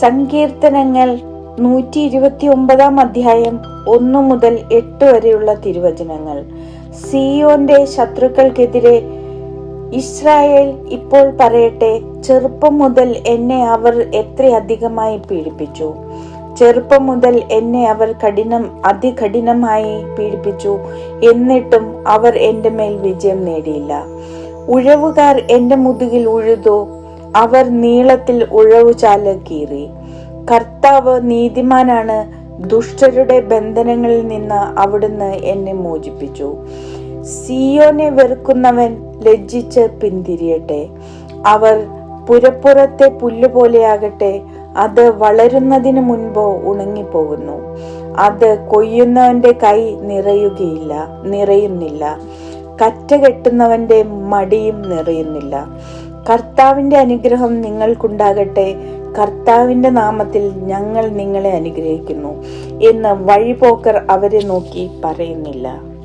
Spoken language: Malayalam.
സങ്കീർത്തനങ്ങൾ നൂറ്റി ഇരുപത്തി ഒമ്പതാം അധ്യായം ഒന്നു മുതൽ എട്ട് വരെയുള്ള തിരുവചനങ്ങൾ. സിയോന്റെ ശത്രുക്കൾക്കെതിരെ ഇസ്രായേൽ ഇപ്പോൾ പറയട്ടെ ചെറുപ്പം മുതൽ എന്നെ അവർ എത്രയധികമായി പീഡിപ്പിച്ചു? ചെറുപ്പം മുതൽ എന്നെ അവർ കഠിനം അതികഠിനമായി പീഡിപ്പിച്ചു എന്നിട്ടും അവർ എന്റെ മേൽ വിജയം നേടിയില്ല. ഉഴവുകാർ എന്റെ മുതുകിൽ ഉഴുതു അവർ നീളത്തിൽ ഉഴവു ചാല കീറി. കർത്താവ് നീതിമാനാണ് ദുഷ്ടരുടെ ബന്ധനങ്ങളിൽ നിന്ന് അവിടുന്ന് എന്നെ മോചിപ്പിച്ചു. സിയോനെ വെറുക്കുന്നവൻ ലജ്ജിച്ച് പിന്തിരിയട്ടെ. അവർ പുരപ്പുറത്തെ പുല്ലുപോലെയാകട്ടെ അത് വളരുന്നതിന് മുൻപോ ഉണങ്ങിപ്പോകുന്നു. അത് കൊയ്യുന്നവന്റെ കൈ നിറയുകയില്ല നിറയുന്നില്ല. കറ്റ കെട്ടുന്നവന്റെ മടിയും നിറയുന്നില്ല. കർത്താവിന്റെ അനുഗ്രഹം നിങ്ങൾക്കുണ്ടാകട്ടെ. കർത്താവിന്റെ നാമത്തിൽ ഞങ്ങൾ നിങ്ങളെ അനുഗ്രഹിക്കുന്നു എന്ന് വഴിപോക്കർ അവരെ നോക്കി പറയുന്നില്ല.